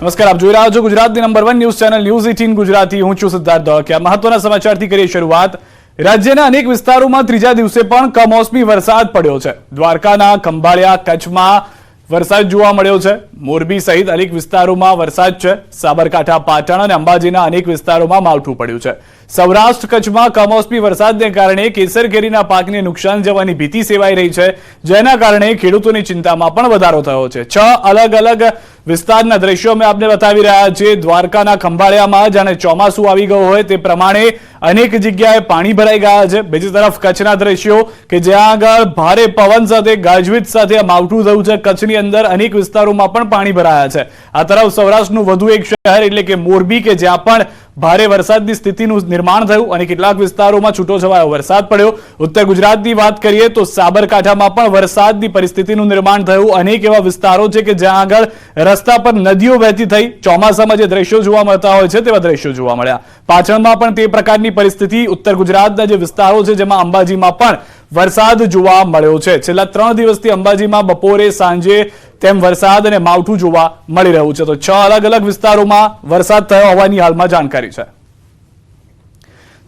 નમસ્કાર, આપ જોઈ રહ્યા છો ગુજરાતની number one news channel news eighteen Gujarati. હું છું સિદ્ધાર્થ ધોળકિયા. મહત્વના સમાચારથી કરીએ શરૂઆત. રાજ્યના અનેક વિસ્તારોમાં ત્રીજા દિવસે પણ કમોસમી વરસાદ પડ્યો છે. દ્વારકાના, ખંભાળિયા, કચ્છમાં વરસાદ જોવા મળ્યો છે. મોરબી સહિત અનેક વિસ્તારોમાં વરસાદ છે. સાબરકાંઠા, પાટણ અને અંબાજીના અનેક વિસ્તારોમાં માવઠું પડ્યું છે. સૌરાષ્ટ્ર, કચ્છમાં કમોસમી વરસાદને કારણે કેસર કેરીના પાકને નુકસાન જવાની ભીતિ સેવાઈ રહી છે. જેના કારણે ખેડૂતોની ચિંતામાં પણ વધારો થયો છે. છ અલગ અલગ વિસ્તારના દ્રશ્યો અમે આપને બતાવી રહ્યા છીએ. દ્વારકાના ખંભાળિયામાં જાણે ચોમાસું આવી ગયું હોય તે પ્રમાણે અનેક જગ્યાએ પાણી ભરાઈ ગયા છે. બીજી તરફ કચ્છના દ્રશ્યો કે જ્યાં આગળ ભારે પવન સાથે, ગાજવીજ સાથે માવઠું થયું છે. કચ્છની અંદર અનેક વિસ્તારોમાં પણ પાણી ભરાયા છે. આ તરફ સૌરાષ્ટ્રનું વધુ એક શહેર એટલે કે મોરબી કે જ્યાં પણ ભારે વરસાદની સ્થિતિનું નિર્માણ થયું અને કેટલાક વિસ્તારોમાં છૂટો છવાયો. વરસાદ પડ્યો. ઉત્તર ગુજરાતની વાત કરીએ તો સાબરકાંઠામાં પણ વરસાદની પરિસ્થિતિનું નિર્માણ થયું. અનેક એવા વિસ્તારો છે કે જ્યાં આગળ રસ્તા પર નદીઓ વહેતી થઈ. ચોમાસામાં જે દ્રશ્યો જોવા મળતા હોય છે તેવા દ્રશ્યો જોવા મળ્યા. પાછળમાં પણ તે પ્રકારની પરિસ્થિતિ ઉત્તર ગુજરાતના જે વિસ્તારો છે, જેમાં અંબાજીમાં પણ વરસાદ જોવા મળ્યો છે. છેલ્લા ત્રણ દિવસથી અંબાજીમાં બપોરે, સાંજે તેમ વરસાદ અને માવઠું જોવા મળી રહ્યું છે. તો છ અલગ અલગ વિસ્તારોમાં વરસાદ થયો હોવાની હાલમાં જાણકારી છે.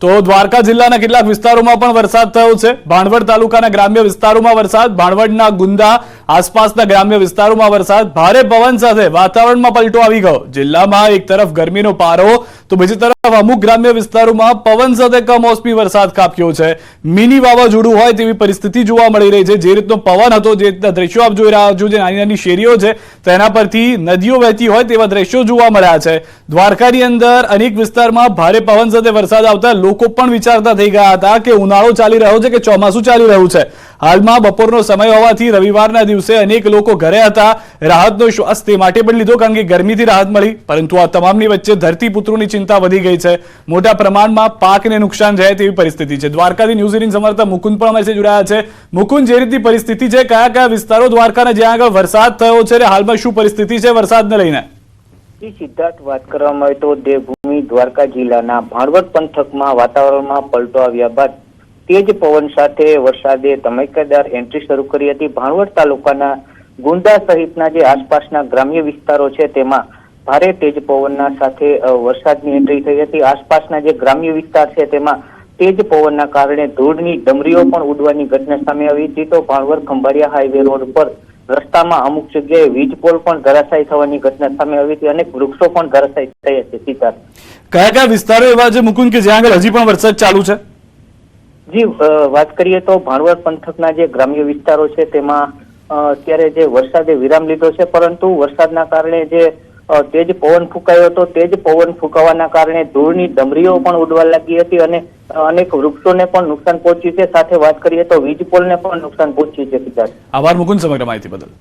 તો દ્વારકા જિલ્લાના કેટલાક વિસ્તારોમાં પણ વરસાદ થયો છે. ભાણવડ તાલુકાના ગ્રામ્ય વિસ્તારોમાં વરસાદ, ભાણવડના ગુંદા આસપાસના ગ્રામ્ય વિસ્તારોમાં વરસાદ. ભારે પવન સાથે વાતાવરણમાં પલટો આવી ગયો. જિલ્લામાં એક તરફ ગરમીનો પારો, તો બીજી તરફ અમુક ગ્રામ્ય વિસ્તારોમાં પવન સાથે કમોસમી વરસાદ ખાબક્યો છે. મિની વાવાઝોડું હોય તેવી પરિસ્થિતિ જોવા મળી રહી છે. જે રીતનો પવન હતો, જે રીતના દ્રશ્યો આપ જોઈ રહ્યા છો, જે નાની નાની શેરીઓ છે, તેના પરથી નદીઓ વહેતી હોય તેવા દ્રશ્યો જોવા મળ્યા છે. દ્વારકાની અંદર અનેક વિસ્તારમાં ભારે પવન સાથે વરસાદ આવતા લોકો પણ વિચારતા થઈ ગયા હતા કે ઉનાળો ચાલી રહ્યો છે કે ચોમાસું ચાલી રહ્યું છે. હાલમાં બપોરનો સમય હોવાથી રવિવારના દિવસે અનેક લોકો ઘરે હતા. રાહતનો શ્વાસ તે માટે પણ લીધો, કારણ કે ગરમીથી રાહત મળી. પરંતુ આ તમામની વચ્ચે ધરતીપુત્રોની ચિંતા વધી ગઈ છે. મોટા પ્રમાણમાં પાકને નુકસાન જાય તેવી પરિસ્થિતિ છે. દ્વારકાથી ન્યૂઝ એટીન સમર્થક મુકુંદ પણ અમારી જોડાયા છે. મુકુંદ, જે રીતની પરિસ્થિતિ છે, કયા કયા વિસ્તારો દ્વારકાના જ્યાં આગળ વરસાદ થયો છે હાલમાં શું પરિસ્થિતિ છે વરસાદને લઈને? સિદ્ધાર્થ વાત કરવામાં આવે તો દેવભૂમિ દ્વારકા જિલ્લાના ભાણવડ પંથકમાં વાતાવરણમાં પલટો આવ્યા બાદ તેજ પવન સાથે વરસાદે ધમાકેદાર એન્ટ્રી શરૂ કરી હતી. ભાણવડ તાલુકાના ગુંદા સહિતના જે આસપાસના ગ્રામ્ય વિસ્તારો છે, તેમાં ભારે તેજ પવનના સાથે વરસાદની એન્ટ્રી થઈ હતી. આસપાસના જે ગ્રામ્ય વિસ્તાર છે તેમાં તેજ પવનના કારણે ધૂળની ડમરીઓ પણ ઉડવાની ઘટના સામે આવી હતી. તો ભાણવર ખંભાળિયા હાઈવે રોડ પર રસ્તામાં અમુક જગ્યાએ વીજ પોલ પણ ધરાશાયી થવાની ઘટના સામે આવી હતી. અને વૃક્ષો પણ ધરાશાયી થયા છે સિદ્ધાર્થ કયા કયા વિસ્તારો એવા છે મુકુંદ કે જ્યાં આગળ હજી પણ વરસાદ ચાલુ છે? જી વાત કરીએ તો ભાણવડ પંથકના જે ગ્રામ્ય વિસ્તારો છે તેમાં અત્યારે જે વરસાદે વિરામ લીધો છે પરંતુ વરસાદના કારણે જે તેજ પવન ફૂંકાયો હતો. તેજ પવન ફૂંકાવાના કારણે ધૂળની ડમરીઓ પણ ઉડવા લાગી હતી અને અનેક વૃક્ષોને પણ નુકસાન પહોંચ્યું છે. સાથે વાત કરીએ તો વીજ પોલને પણ નુકસાન પહોંચ્યું છે સિદ્ધાર્થ. આભાર મુકુંદ સમગ્ર માહિતી બદલ.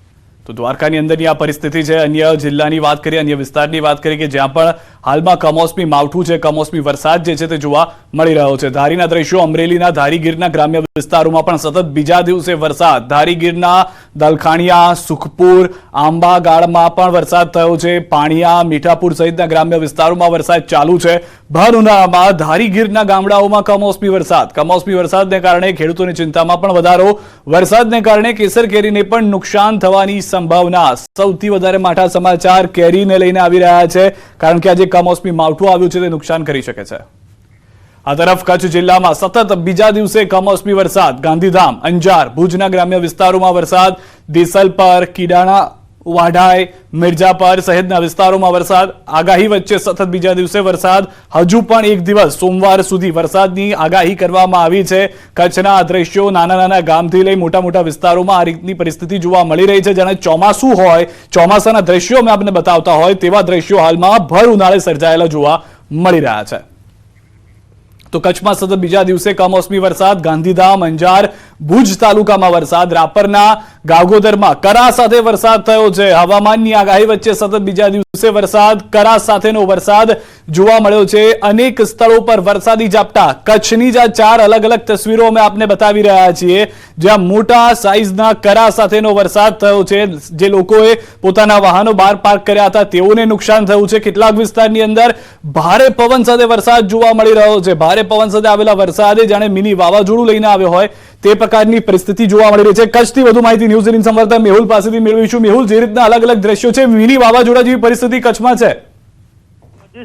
તો દ્વારકાની અંદરની આ પરિસ્થિતિ છે. અન્ય જિલ્લાની વાત કરીએ, અન્ય વિસ્તારની વાત કરીએ કે જ્યાં પણ હાલમાં કમોસમી માવઠું છે, કમોસમી વરસાદ જે છે તે જોવા મળી રહ્યો છે. ધારીના દ્રશ્યો અમરેલીના ધારીગીરના ગ્રામ્ય વિસ્તારોમાં પણ સતત બીજા દિવસે વરસાદ. ધારીગીરના દલખાણિયા, સુખપુર, આંબાગાળમાં પણ વરસાદ થયો છે. પાણીયા, મીઠાપુર સહિતના ગ્રામ્ય વિસ્તારોમાં વરસાદ ચાલુ છે. ભર ઉનાળામાં ધારીગીરના ગામડાઓમાં કમોસમી વરસાદ. કમોસમી વરસાદને કારણે ખેડૂતોની ચિંતામાં પણ વધારો. વરસાદને કારણે કેસર કેરીને પણ નુકસાન થવાની સંભાવના. સૌથી વધારે માઠા સમાચાર કેરીને લઈને આવી રહ્યા છે. કારણ કે આજે કમોસમી માવઠું આવ્યું છે તે નુકસાન કરી શકે છે. આ તરફ કચ્છ જિલ્લામાં સતત બીજા દિવસે કમોસમી વરસાદ. ગાંધીધામ, અંજાર, ભુજના ગ્રામ્ય વિસ્તારોમાં વરસાદ. દેસલ પર, કીડાણા વાઢાઈ મિર્જાપર સહિતના વિસ્તારોમાં વરસાદ, આગાહી વચ્ચે સતત બીજા દિવસે વરસાદ. હજુ પણ એક દિવસ સોમવાર સુધી વરસાદની આગાહી કરવામાં આવી છે. કચ્છના દ્રશ્યો નાના નાના ગામથી લઈ મોટા મોટા વિસ્તારોમાં આ રીતની પરિસ્થિતિ જોવા મળી રહી છે. જાણે ચોમાસું હોય, ચોમાસાના દ્રશ્યો અમે આપને બતાવતા હોય, તેવા દ્રશ્યો હાલમાં ભર ઉનાળે સર્જાયેલા જોવા મળી રહ્યા છે. તો કચ્છમાં સતત બીજા દિવસે કમોસમી વરસાદ, ગાંધીધામ, અંજાર, ભુજ તાલુકામાં વરસાદ, રાપરના, ગાગોદરમાં કરા સાથે વરસાદ થયો છે. હવામાનની આગાહી વચ્ચે સતત બીજા દિવસે વરસાદ, કરા સાથેનો વરસાદ જોવા મળ્યો છે. અનેક સ્થળો પર વરસાદી ઝાપટા. કચ્છની જ ચાર અલગ અલગ તસવીરો અમે આપને બતાવી રહ્યા છીએ, જ્યાં મોટા સાઈઝના કરા સાથેનો વરસાદ થયો છે. જે લોકોએ પોતાના વાહનો બહાર પાર્ક કર્યા હતા. તેઓને નુકસાન થયું છે. કેટલાક વિસ્તારની અંદર ભારે પવન સાથે વરસાદ જોવા મળી રહ્યો છે. ભારે પવન સાથે આવેલા વરસાદે જાણે મિની વાવાઝોડું લઈને આવ્યો હોય તે પ્રકારની પરિસ્થિતિ જોવા મળી રહી છે. કચ્છથી વધુ માહિતી ન્યૂઝ એટીન સંવાદદાતા મેહુલ પાસેથી મેળવીશું. મેહુલ, જે રીતના અલગ અલગ દ્રશ્યો છે મિની વાવાઝોડા જેવી પરિસ્થિતિ કચ્છમાં છે.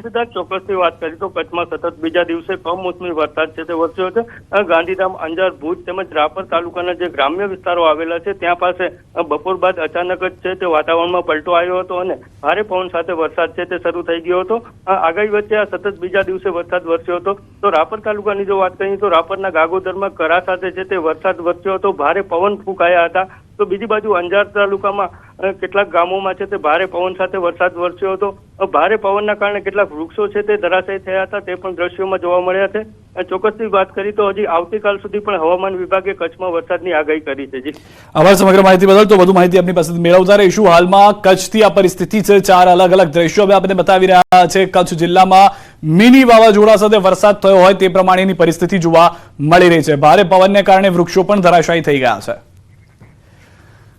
સિદ્ધાર્થ ચોક્કસથી વાત કરી તો કચ્છમાં સતત બીજા દિવસે કમોસમી વરસાદ છે તે વરસ્યો છે. ગાંધીધામ, અંજાર, ભુજ તેમજ રાપર તાલુકાના જે ગ્રામ્ય વિસ્તારો આવેલા છે, ત્યાં પાસે બપોર બાદ અચાનક જ છે તે વાતાવરણમાં પલટો આવ્યો હતો અને ભારે પવન સાથે વરસાદ છે તે શરૂ થઈ ગયો હતો. આગાહી વચ્ચે આ સતત બીજા દિવસે વરસાદ વરસ્યો હતો. તો રાપર તાલુકાની જો વાત કરીએ તો રાપરના ગાગોદરમાં કરા સાથે છે તે વરસાદ વરસ્યો હતો, ભારે પવન ફૂંકાયા હતા. તો બીજી બાજુ અંજાર તાલુકામાં કેટલાક ગામોમાં છે તે ભારે પવન સાથે વરસાદ વરસ્યો હતો. ભારે પવનના કારણે કેટલાક વૃક્ષો છે તે ધરાશયી થયા હતા, તે પણ દ્રશ્યોમાં જોવા મળ્યા છે. ચોક્કસથી વાત કરી તો હજી આવતીકાલ સુધી પણ હવામાન વિભાગે કચ્છમાં વરસાદની આગાહી કરી છે. જી. આભાર સમગ્ર માહિતી બદલ. તો વધુ માહિતી આપની પાસે મેળવતા રહીશું. હાલમાં કચ્છથી આ પરિસ્થિતિ છે. ચાર અલગ અલગ દ્રશ્યો અમે આપને બતાવી રહ્યા છે. કચ્છ જિલ્લામાં મિની વાવાઝોડા સાથે વરસાદ થયો હોય તે પ્રમાણેની પરિસ્થિતિ જોવા મળી રહી છે. ભારે પવનને કારણે વૃક્ષો પણ ધરાશાયી થઈ ગયા છે.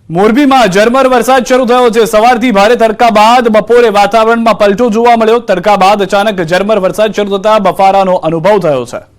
મોરબીમાં ઝરમર વરસાદ શરૂ થયો છે. સવારથી ભારે તડકા બાદ બપોરે વાતાવરણમાં પલટો જોવા મળ્યો. તડકા બાદ અચાનક ઝરમર વરસાદ શરૂ થતા બફારાનો અનુભવ થયો છે.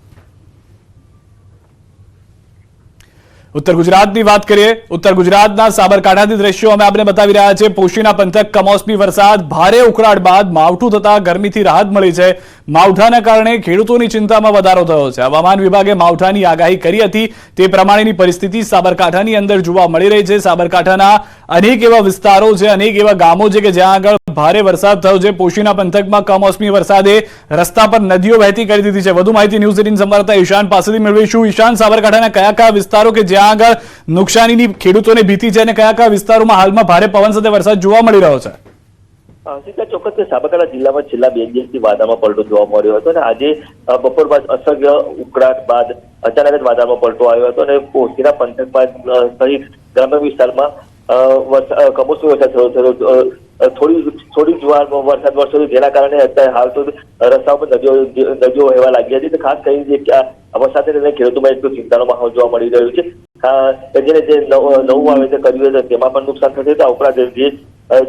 ઉત્તર ગુજરાતની વાત કરીએ, ઉત્તર ગુજરાતના સાબરકાંઠાથી દ્રશ્યો અમે આપને બતાવી રહ્યા છે પોશીના પંથક કમોસમી વરસાદ, ભારે ઉકળાટ બાદ માવઠું થતા ગરમીથી રાહત મળી છે. માવઠાના કારણે ખેડૂતોની ચિંતામાં વધારો થયો છે. હવામાન વિભાગે માવઠાની આગાહી કરી હતી. તે પ્રમાણેની પરિસ્થિતિ સાબરકાંઠાની અંદર જોવા મળી રહી છે. સાબરકાંઠાના અનેક એવા વિસ્તારો છે, અનેક એવા ગામો છે કે જ્યાં આગળ ભારે વરસાદ થયો છે. પોશીના પંથકમાં કમોસમી વરસાદે રસ્તા પર નદીઓ વહેતી કરી દીધી છે. વધુ માહિતી ન્યૂઝ એટીન સંવાદદાતા ઈશાન પાસેથી મેળવીશું. ઈશાન સાબરકાંઠાના કયા કયા વિસ્તારો કે જ્યાં આગળ નુકસાનીની ખેડૂતોને ભીતિ છે અને કયા કયા વિસ્તારોમાં હાલમાં ભારે પવન સાથે વરસાદ જોવા મળી રહ્યો છે? ચોક્કસ સાબરકાંઠા જિલ્લામાં છેલ્લા બે દિવસથી વાદામાં પલટો જોવા મળ્યો હતો અને આજે બપોર બાદ અસહ્ય ઉકળાટ બાદ અચાનક જ વાદામાં પલટો આવ્યો હતો અને પોશીના પંથકમાં સહિત ગ્રામ્ય વિસ્તારમાં કમોસમી વરસાદ થયો થોડી થોડી જુવાર વરસાદ વરસ્યો જેના કારણે અત્યારે હાલ તો રસ્તાઓ પર નદીઓ નદીઓ વહેવા લાગી હતી. ખાસ કરીને જે કે સાથે વરસાદને ખેડૂતોમાં એટલું ચિંતાનો માહોલ જોવા મળી રહ્યો છે. જેને જે નવું વાવેતર કર્યું હતું તેમાં પણ નુકસાન થશે તો ઉપરાંત જે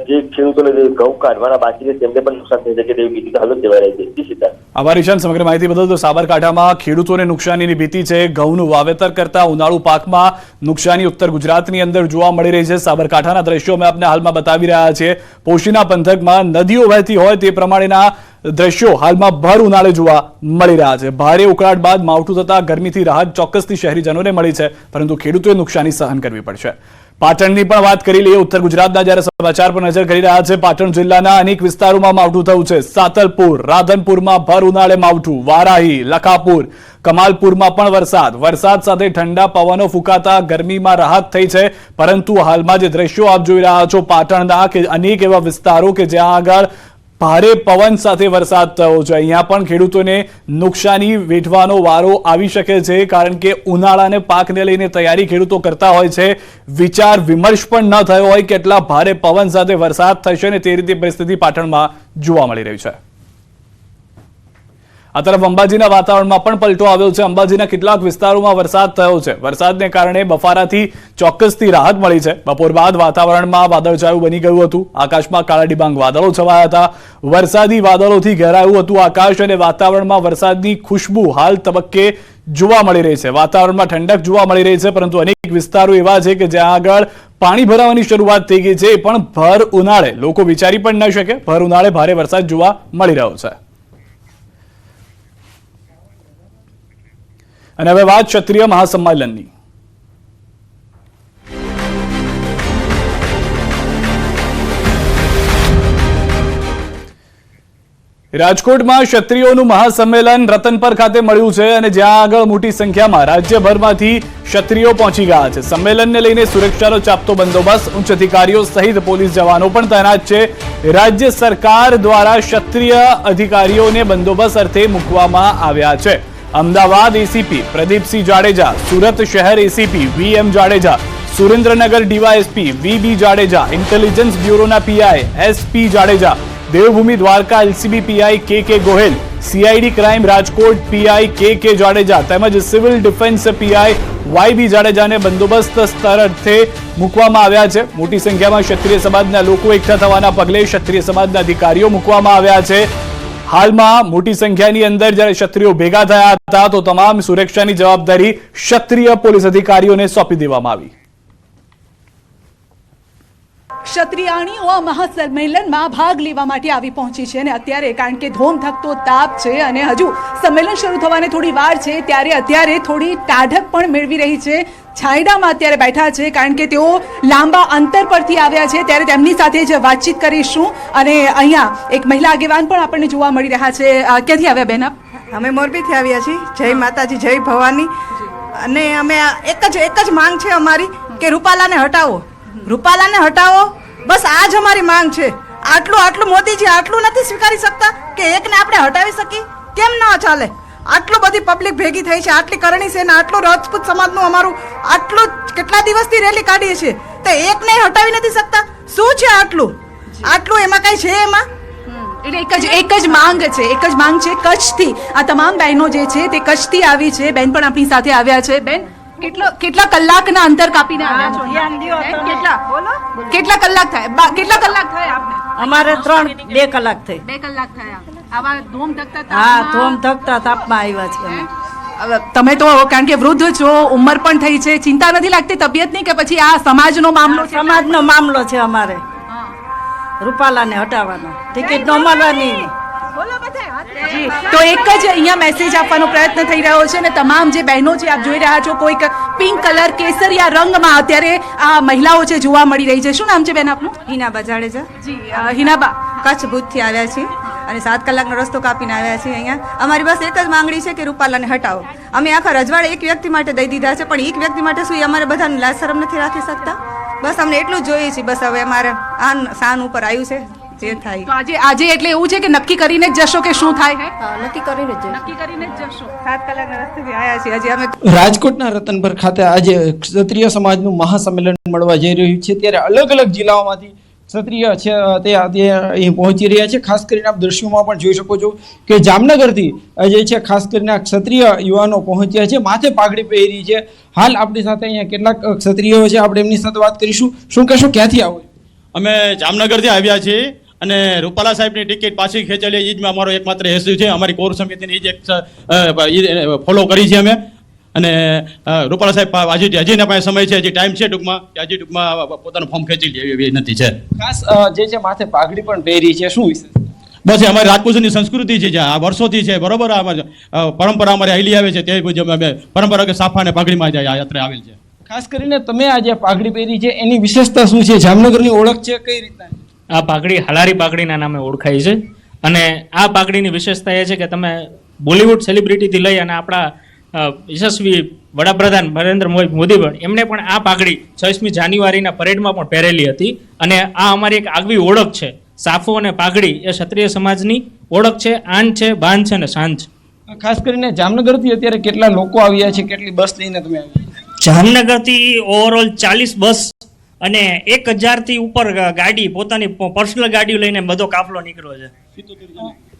જે ખેડૂતોને ઘઉં કાઢવાના બાકી છે, તેમને પણ નુકસાન થઈ શકે તેવી બીજી હાલત સેવાઈ રહી છે. આભાર ઈશાન સમગ્ર માહિતી બદલ તો સાબરકાંઠામાં ખેડૂતોને નુકસાનીની ભીતિ છે. ઘઉંનું વાવેતર કરતા ઉનાળુ પાકમાં નુકસાની ઉત્તર ગુજરાતની અંદર જોવા મળી રહી છે. સાબરકાંઠાના દ્રશ્યો અમે આપને હાલમાં બતાવી રહ્યા છીએ પોશીના પંથકમાં નદીઓ વહેતી હોય તે પ્રમાણેના દ્રશ્યો હાલમાં ભર ઉનાળે જોવા મળી રહ્યા છે. ભારે ઉકળાટ બાદ માવઠું થતા ગરમીથી રાહત ચોક્કસથી શહેરીજનોને મળી છે, પરંતુ ખેડૂતોએ નુકસાની સહન કરવી પડશે. પાટણની પણ વાત કરી લઈએ, ઉત્તર ગુજરાતના જ્યારે સમાચાર પર નજર કરી રહ્યા છે, પાટણ જિલ્લાના અનેક વિસ્તારોમાં માવઠું થયું છે. સાતલપુર, રાધનપુરમાં ભર ઉનાળે માવઠું, વારાહી, લખાપુર, કમાલપુરમાં પણ વરસાદ. વરસાદ સાથે ઠંડા પવનો ફૂંકાતા ગરમીમાં રાહત થઈ છે, પરંતુ હાલમાં જે દ્રશ્યો આપ જોઈ રહ્યા છો, પાટણના કે અનેક એવા વિસ્તારો કે જ્યાં આગળ ભારે પવન સાથે વરસાદ થયો છે. અહીંયા પણ ખેડૂતોને નુકસાની વેઠવાનો વારો આવી શકે છે, કારણ કે ઉનાળાને પાકને લઈને તૈયારી ખેડૂતો કરતા હોય છે. વિચાર વિમર્શ પણ ન થયો હોય, કેટલા ભારે પવન સાથે વરસાદ થશે ને તે રીતે પરિસ્થિતિ પાટણમાં જોવા મળી રહી છે. આ તરફ અંબાજીના વાતાવરણમાં પણ પલટો આવ્યો છે. અંબાજીના કેટલાક વિસ્તારોમાં વરસાદ થયો છે. વરસાદને કારણે બફારાથી ચોક્કસથી રાહત મળી છે. બપોર બાદ વાતાવરણમાં વાદળછાયું બની ગયું હતું. આકાશમાં કાળા ડિબાંગ વાદળો છવાયા હતા. વરસાદી વાદળોથી ઘેરાયું હતું આકાશ અને વાતાવરણમાં વરસાદની ખુશ્બુ હાલ તબક્કે જોવા મળી રહી છે. વાતાવરણમાં ઠંડક જોવા મળી રહી છે, પરંતુ અનેક વિસ્તારો એવા છે કે જ્યાં આગળ પાણી ભરાવાની શરૂઆત થઈ ગઈ છે. પણ ભર ઉનાળે, લોકો વિચારી પણ ન શકે, ભર ઉનાળે ભારે વરસાદ જોવા મળી રહ્યો છે. અને હવે વાત ક્ષત્રિય મહાસંમેલનની રાજકોટમાં ક્ષત્રિયોનું મહાસંમેલન રતનપર ખાતે મળ્યું છે અને જ્યાં આગળ મોટી સંખ્યામાં રાજ્યભરમાંથી ક્ષત્રિયો પહોંચી ગયા છે. સંમેલનને લઈને સુરક્ષાનો ચાપતો બંદોબસ્ત, ઉચ્ચ અધિકારીઓ સહિત પોલીસ જવાનો પણ તૈનાત છે. રાજ્ય સરકાર દ્વારા ક્ષત્રિય અધિકારીઓને બંદોબસ્ત અર્થે મૂકવામાં આવ્યા છે. અમદાવાદ એસીપી પ્રદીપસિંહ જાડેજા, સુરત શહેર ACP V M Jadeja, Surendranagar DySP, V B Jadeja, intelligence બ્યુરોના PI SP Jadeja, Devbhumi Dwarka LCB PI K K Gohel CID crime Rajkot PI K K Jadeja, તેમજ civil defence PI Y B જાડેજાને બંદોબસ્ત સ્તર અર્થે મૂકવામાં આવ્યા છે. મોટી સંખ્યામાં ક્ષત્રિય સમાજના લોકો એકઠા થવાના પગલે ક્ષત્રિય સમાજના અધિકારીઓ મૂકવામાં આવ્યા છે. હાલમાં મોટી સંખ્યાની અંદર જ્યારે ક્ષત્રિયો ભેગા થયા હતા, તો તમામ સુરક્ષાની જવાબદારી ક્ષત્રિય પોલીસ અધિકારીઓને સોંપી દેવામાં આવી. ક્ષત્રિયાણીઓ આ મહાસંમેલનમાં ભાગ લેવા માટે આવી પહોંચી છે અને અત્યારે કારણ કે ધોમ થકતો તાપ છે અને હજુ સંમેલન શરૂ થવાને થોડી વાર છે, ત્યારે અત્યારે થોડી ટાઢક પણ મેળવી રહી છે. છાયડામાં અત્યારે બેઠા છે કારણ કે તેઓ લાંબા અંતર પરથી આવ્યા છે. ત્યારે તેમની સાથે જ વાતચીત કરીશું અને અહીંયા એક મહિલા આગેવાન પણ આપણને જોવા મળી રહ્યા છે. ક્યાંથી આવ્યા બેન અમે મોરબીથી આવ્યા છીએ. જય માતાજી, જય ભવાની. અને અમે એક જ એક જ માંગ છે અમારી કે રૂપાલાને હટાવો. રૂપાલાને હટાવો. બસ આ જ અમારી માંગ છે. આટલું આટલું મોદીજી આટલું નથી સ્વીકારી શકતા કે એકને આપણે હટાવી શકીએ? કેમ ન ચાલે? આટલું બધી પબ્લિક ભેગી થઈ છે, આટલી કરણી સેના, આટલું રાજપૂત સમાજનું અમારું આટલું કેટલા દિવસથી રેલી કાઢીએ છીએ? તો એકને હટાવી નથી શકતા? શું છે આટલું? આટલું એમાં કઈ છે એમાં? એટલે એક જ એક જ માંગ છે, એક જ માંગ છે કચ્છથી. આ તમામ બહેનો જે છે તે કચ્છથી આવી છે. બેન પણ આપણી સાથે આવ્યા છે. બેન કેટલા કેટલા કલાકના અંતર કાપીને આવ્યા છો? કેટલા? કેટલા કેટલા કલાક થાય? બા- કેટલા કલાક થાય આપને? અમારે ત્રણ બે કલાક થઈ. બે કલાક થયા આવા ધોમ ધકતા હા ધૂમ ધકતા તાપમાં આવ્યા છે અમે. હવે તમે તો કારણ કે વૃદ્ધ છો ઉંમર પણ થઈ છે ચિંતા નથી લાગતી તબિયત નહીં કે પછી આ સમાજનો મામલો સમાજનો મામલો છે અમારે. રૂપાલાને હટાવવાનો. ટિકિટ ન મળવાની તો એક જ અહીંયા મેસેજ આપવાનો પ્રયત્ન થઈ રહ્યો છે અને તમામ જે બહેનો છે આપ જોઈ રહ્યા છો કોઈક પિંક કલર કેસરિયા રંગમાં અત્યારે આ મહિલાઓ છે જોવા મળી રહી છે. શું નામ છે બેન આપનું? હિનાબા જાડેજા જી હિનાબા. કચ્છ ભૂજથી આવ્યા છીએ અને સાત કલાકનો રસ્તો કાપીને આવ્યા છીએ અહીંયા. અમારી બસ એક જ માંગણી છે કે રૂપાલાને હટાવો. અમે આખા રજવાડે એક વ્યક્તિ માટે દઈ દીધા છે પણ એક વ્યક્તિ માટે શું એ અમારે બધાને લાજ શરમ નથી રાખી શકતા? બસ અમને એટલું જ જોઈએ છે બસ હવે અમારે આન સાન ઉપર આવ્યું છે. જે થાય. તો આજે આજે એટલે એવું છે કે નક્કી કરીને જ જશો કે શું થાય છે નક્કી કરીને જ નક્કી કરીને જ જશો. સાત કલાકના રસ્તેથી આવ્યા છીએ. આજે અમે રાજકોટના રતનપર ખાતે આજે ક્ષત્રિય સમાજનું મહાસંમેલન મળવા જઈ રહ્યું છે. ત્યારે અલગ અલગ જિલ્લાઓમાંથી ક્ષત્રિય છે તે તે અહીં પહોંચી રહ્યા છે. ખાસ કરીને આપ દ્રશ્યોમાં પણ જોઈ શકો છો કે જામનગરથી જે છે ખાસ કરીને આ ક્ષત્રિય યુવાનો પહોંચ્યા છે. માથે પાઘડી પહેરી છે. હાલ આપણી સાથે અહીંયા કેટલાક ક્ષત્રિયો છે. આપણે એમની સાથે વાત કરીશું. શું કહેશો? ક્યાંથી આવો? અમે જામનગરથી આવ્યા છીએ. અને રૂપાલા સાહેબની ટિકિટ પાછી ખેંચેલી એ જ અમારો એકમાત્ર હેસુ છે. અમારી કોર સમિતિની એ જ એક ફોલો કરી છે અમે. અને રૂપાલા સાહેબ હજી હજી એના પાસે સમય છે. હજી ટાઈમ છે ટૂંકમાં. કે હજી ટૂંકમાં પોતાનું ફોર્મ ખેંચી લે એવી વિનંતી છે. ખાસ જે છે માથે પાઘડી પણ પહેરી છે શું વિશે બસ અમારી રાજપૂતની સંસ્કૃતિ છે જે આ વર્ષોથી છે. બરોબર આ અમારી, પરંપરા અમારી આવેલી આવે છે. તે મુજબ અમે પરંપરા કે સાફા અને પાઘડીમાં જાય આ યાત્રા આવેલ છે. ખાસ કરીને તમે આ જે પાઘડી પહેરી છે એની વિશેષતા શું છે? જામનગરની ઓળખ છે કઈ રીતના? આ પાઘડી હલારી પાઘડીના નામે ઓળખાય છે. અને આ પાઘડીની વિશેષતા એ છે કે તમે બોલિવૂડ સેલિબ્રિટીથી લઈ અને આપણા યશસ્વી વડાપ્રધાન નરેન્દ્ર મોદી પણ એમણે પણ આ પાઘડી છવ્વીસમી જાન્યુઆરીના પરેડમાં પણ પહેરેલી હતી. અને આ અમારી એક આગવી ઓળખ છે. સાફો અને પાઘડી એ ક્ષત્રિય સમાજની ઓળખ છે આન છે બાન છે અને શાન છે. ખાસ કરીને જામનગરથી અત્યારે કેટલા લોકો આવ્યા છે કેટલી બસ લઈને તમે આવ્યા જામનગરથી ઓવરઓલ ચાલીસ બસ અને એક હજારથી ઉપર ગાડી પોતાની પર્સનલ ગાડીઓ લઈને બધો કાફલો નીકળ્યો છે.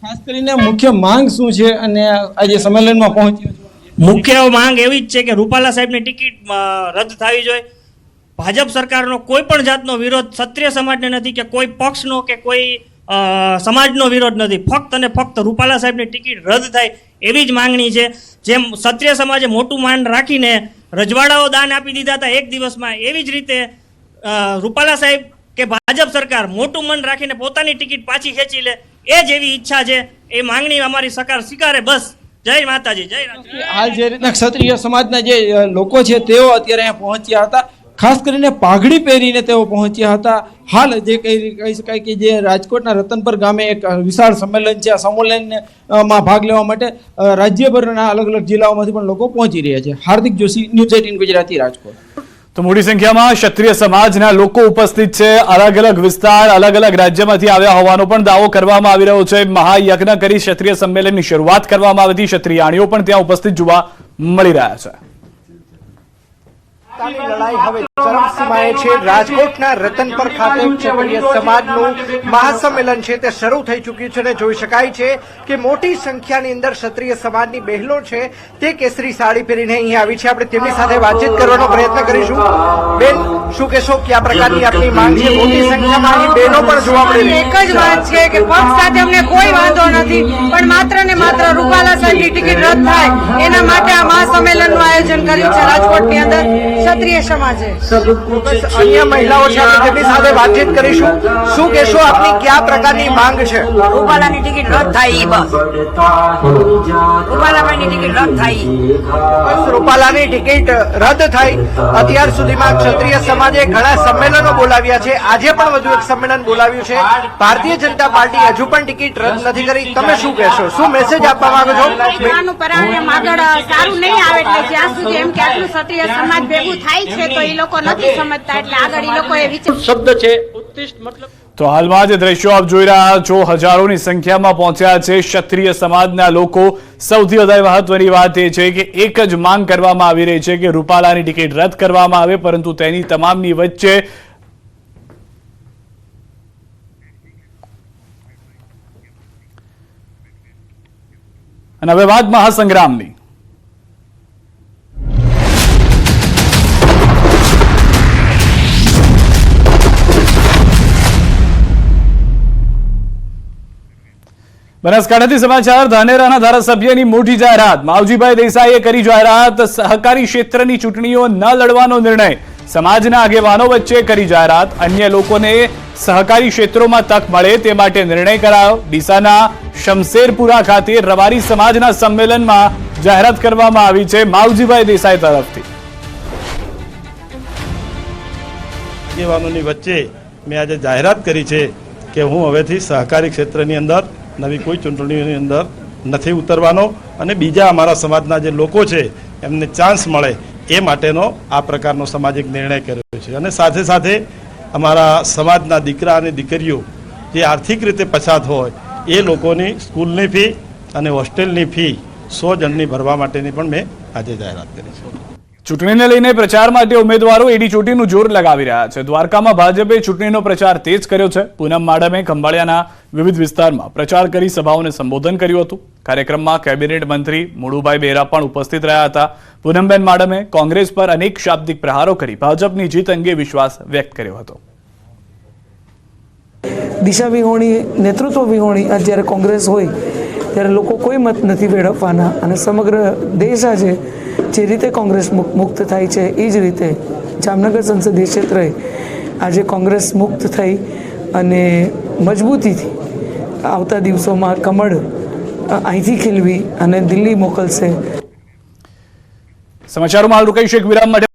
ખાસ કરીને મુખ્ય માંગ શું છે અને આજે સંમેલનમાં પહોંચ્યા મુખ્ય માંગ એવી જ છે કે રૂપાલા સાહેબની ટિકિટ રદ થવી જોઈએ. ભાજપ સરકારનો કોઈ પણ જાતનો વિરોધ ક્ષત્રિય સમાજને નથી કે કોઈ પક્ષનો કે કોઈ સમાજનો વિરોધ નથી. ફક્ત અને ફક્ત રૂપાલા સાહેબની ટિકિટ રદ થાય એવી જ માંગણી છે. જેમ ક્ષત્રિય સમાજે મોટું માન રાખીને રજવાડાઓ દાન આપી દીધા હતા એક દિવસમાં એવી જ રીતે રૂપાલા સાહેબ કે ભાજપ સરકાર મોટું મન રાખીને પોતાની ટિકિટ પાછી ખેંચી લે, એ જેવી ઈચ્છા છે, એ માંગણી અમારી સરકાર સ્વીકારે બસ. જય માતાજી, જય હાલ જે રીતના ક્ષત્રિય સમાજના જે લોકો છે તેઓ અત્યારે અહીંયા પહોંચ્યા હતા. ખાસ કરીને પાઘડી પહેરીને તેઓ પહોંચ્યા હતા. હાલ જે કહી કહી શકાય કે જે રાજકોટના રતનપર ગામે એક વિશાળ સંમેલન છે. આ સંમેલનમાં ભાગ લેવા માટે રાજ્યભરના અલગ અલગ જિલ્લાઓમાંથી પણ લોકો પહોંચી રહ્યા છે. Hardik Joshi, news eighteen Gujarati Rajkot. તો મોટી સંખ્યામાં ક્ષત્રિય સમાજના લોકો ઉપસ્થિત છે. અલગ અલગ વિસ્તાર, અલગ અલગ રાજ્યમાંથી આવ્યા હોવાનો પણ દાવો કરવામાં આવી રહ્યો છે. મહાયજ્ઞ કરી ક્ષત્રિય સંમેલનની શરૂઆત કરવામાં આવી હતી. ક્ષત્રિયાણીઓ પણ ત્યાં ઉપસ્થિત જોવા મળી રહ્યા છે. સત્તાની લડાઈ હવે ચરમસીમાએ છે. રાજકોટના રતનપર ખાતે ક્ષત્રિય સમાજનું મહાસંમેલન છે તે શરૂ થઈ ચૂક્યું છે અને જોઈ શકાય છે કે મોટી સંખ્યાની અંદર ક્ષત્રિય સમાજની બહેનો છે તે કેસરી સાડી પહેરીને અહીં આવી છે. આપણે તેમની સાથે વાતચીત કરવાનો પ્રયત્ન કરીશું. બેન શું કહેશો? કયા પ્રકારની આપની માંગ છે? મોટી સંખ્યામાં અહીં બહેનો પણ જોવા મળી એક જ વાત છે કે પક્ષ સાથે અમને કોઈ વાંધો નથી પણ માત્ર ને માત્ર રૂપાલા સાહેબની ટિકિટ રદ થાય. એના માટે આ મહાસંમેલનનું આયોજન કર્યું છે રાજકોટની અંદર. ક્ષત્રિય સમાજે. અન્ય મહિલાઓ છે તેમની સાથે વાતચીત કરીશું શું કહેશો આપની કયા પ્રકારની માંગ છે? રૂપાલાની ટિકિટ રદ થાય બસ. રૂપાલાભાઈની ટિકિટ રદ થાય રૂપાલાની ટિકિટ રદ થાય. અત્યાર સુધીમાં ક્ષત્રિય સમાજે ઘણા સંમેલનો બોલાવ્યા છે. આજે પણ વધુ એક સંમેલન બોલાવ્યું છે. ભારતીય જનતા પાર્ટી હજુ પણ ટિકિટ રદ નથી કરી. તમે શું કહેશો? શું મેસેજ આપવા માંગો છો? આગળ સારું નહીં આવે એટલે જ્યાં સુધી એમ કે આટલું ક્ષત્રિય સમાજ ભેગું થાય છે તો એ લોકો નથી સમજતા એટલે આગળ એ લોકોએ વિચાર શબ્દ છે ઉત્તિષ્ઠ મતલબ તો હાલમાં જે દ્રશ્યો આપ જોઈ રહ્યા છો હજારોની સંખ્યામાં પહોંચ્યા છે ક્ષત્રિય સમાજના લોકો. સૌથી વધારે મહત્વની વાત એ છે કે એક જ માંગ કરવામાં આવી રહી છે કે રૂપાલાની ટિકિટ રદ કરવામાં આવે પરંતુ તેની તમામની વચ્ચે અને હવે વાત મહાસંગ્રામની. બનાસકાંઠાથી સમાચાર, ધાનેરાના ધારાસભ્યની મોટી જાહેરાત. માવજીભાઈ દેસાઈએ કરી જાહેરાત, સહકારી ક્ષેત્રની ચૂંટણીઓ ન લડવાનો નિર્ણય. સમાજના આગેવાનો વચ્ચે કરી જાહેરાત. અન્ય લોકોને સહકારી ક્ષેત્રોમાં તક મળે તે માટે નિર્ણય કરાયો. ડીસાના શમશેરપુરા ખાતે રવારી સમાજના સંમેલનમાં જાહેરાત કરવામાં આવી છે માવજીભાઈ દેસાઈ તરફથી. આગેવાનોની વચ્ચે મેં આજે જાહેરાત કરી છે કે હું હવેથી સહકારી ક્ષેત્રની અંદર નવી કોઈ ચૂંટણીઓની અંદર નથી ઉતરવાનો અને બીજા અમારા સમાજના જે લોકો છે, એમને ચાન્સ મળે એ માટેનો આ પ્રકારનો સામાજિક નિર્ણય કર્યો છે. અને સાથે સાથે અમારા સમાજના દીકરા અને દીકરીઓ જે આર્થિક રીતે પછાત હોય, એ લોકોની સ્કૂલની ફી અને હોસ્ટેલની ફી સો જણની ભરવા માટેની પણ મેં આજે જાહેરાત કરી છે. ચૂંટણીને લઈને પ્રચાર માટે ઉમેદવારો એડી ચોટીનું જોર લગાવી રહ્યા છે. દ્વારકામાં ભાજપે ચૂંટણીનો પ્રચાર તેજ કર્યો છે. પૂનમ માડમે ખંભાળિયાના વિવિધ વિસ્તારમાં પ્રચાર કરી સભાઓને સંબોધન કર્યું હતું. કાર્યક્રમમાં કેબિનેટ મંત્રી મુળુભાઈ બેરા પણ ઉપસ્થિત રહ્યા હતા. પૂનમબેન માડમે કોંગ્રેસ પર અનેક શાબ્દિક પ્રહારો કરી ભાજપની જીત અંગે વિશ્વાસ વ્યક્ત કર્યો હતો. દિશા વિહોણી, નેતૃત્વ વિહોણી જ્યારે કોંગ્રેસ હોય ત્યારે લોકો કોઈ મત નથી વેડફવાના અને સમગ્ર દેશ આજે જે રીતે કોંગ્રેસ મુક્ત થાય છે, એ જ રીતે જામનગર સંસદીય ક્ષેત્રે આજે કોંગ્રેસ મુક્ત થઈ અને મજબૂતીથી આવતા દિવસોમાં કમળ અહીંથી ખીલવી અને દિલ્હી મોકલશે. સમાચારોમાં હાલ રોકાઈશું એક વિરામ માટે.